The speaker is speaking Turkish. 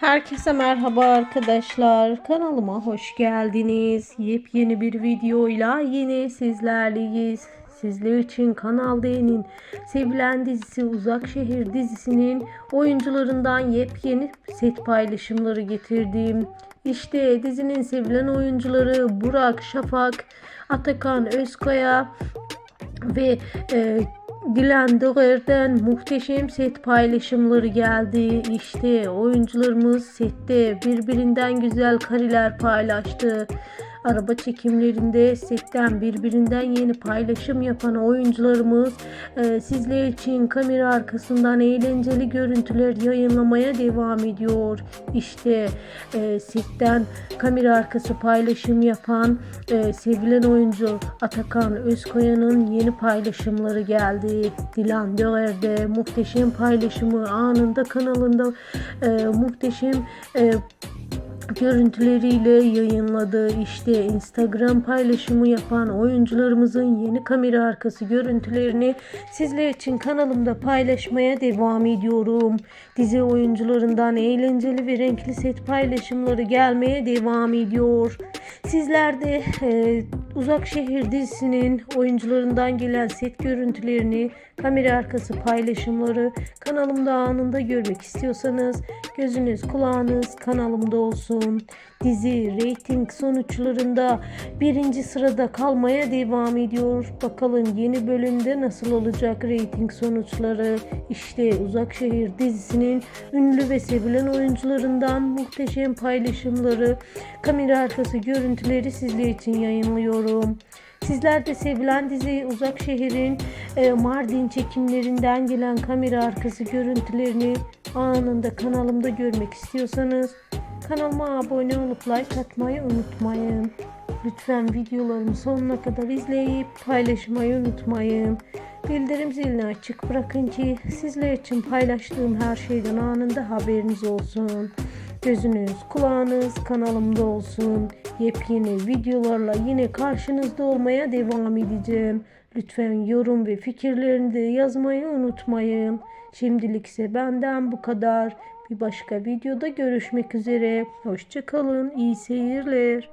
Herkese merhaba arkadaşlar. Kanalıma hoş geldiniz. Yepyeni bir videoyla yine sizlerleyiz. Sizler için Kanal D'nin sevilen dizisi Uzak Şehir dizisinin oyuncularından yepyeni set paylaşımları getirdim. İşte dizinin sevilen oyuncuları Burak Şafak, Atakan Özkaya ve e, Dilan Döger'den muhteşem set paylaşımları geldi. İşte oyuncularımız sette birbirinden güzel kareler paylaştı. Araba çekimlerinde setten birbirinden yeni paylaşım yapan oyuncularımız e, sizler için kamera arkasından eğlenceli görüntüler yayınlamaya devam ediyor. İşte e, setten kamera arkası paylaşım yapan e, sevilen oyuncu Atakan Özkoya'nın yeni paylaşımları geldi. Dilan Döger'de muhteşem paylaşımı anında kanalında e, muhteşem e, görüntüleriyle yayınladı. İşte Instagram paylaşımı yapan oyuncularımızın yeni kamera arkası görüntülerini sizler için kanalımda paylaşmaya devam ediyorum. Dizi oyuncularından eğlenceli ve renkli set paylaşımları gelmeye devam ediyor. Sizler de e, Uzak Şehir dizisinin oyuncularından gelen set görüntülerini, kamera arkası paylaşımları kanalımda anında görmek istiyorsanız gözünüz kulağınız kanalımda olsun. Dizi reyting sonuçlarında birinci sırada kalmaya devam ediyor. Bakalım yeni bölümde nasıl olacak reyting sonuçları. İşte Uzak Şehir dizisinin ünlü ve sevilen oyuncularından muhteşem paylaşımları, kamera arkası görüntüleri sizler için yayınlıyorum. Sizler de sevilen dizi Uzak Şehir'in e, Mardin çekimlerinden gelen kamera arkası görüntülerini anında kanalımda görmek istiyorsanız kanalıma abone olup like atmayı unutmayın. Lütfen videolarımı sonuna kadar izleyip paylaşmayı unutmayın. Bildirim zilini açık bırakın ki sizler için paylaştığım her şeyden anında haberiniz olsun. Gözünüz, kulağınız kanalımda olsun. Yepyeni videolarla yine karşınızda olmaya devam edeceğim. Lütfen yorum ve fikirlerini de yazmayı unutmayın. Şimdilik ise benden bu kadar. Bir başka videoda görüşmek üzere. Hoşçakalın. İyi seyirler.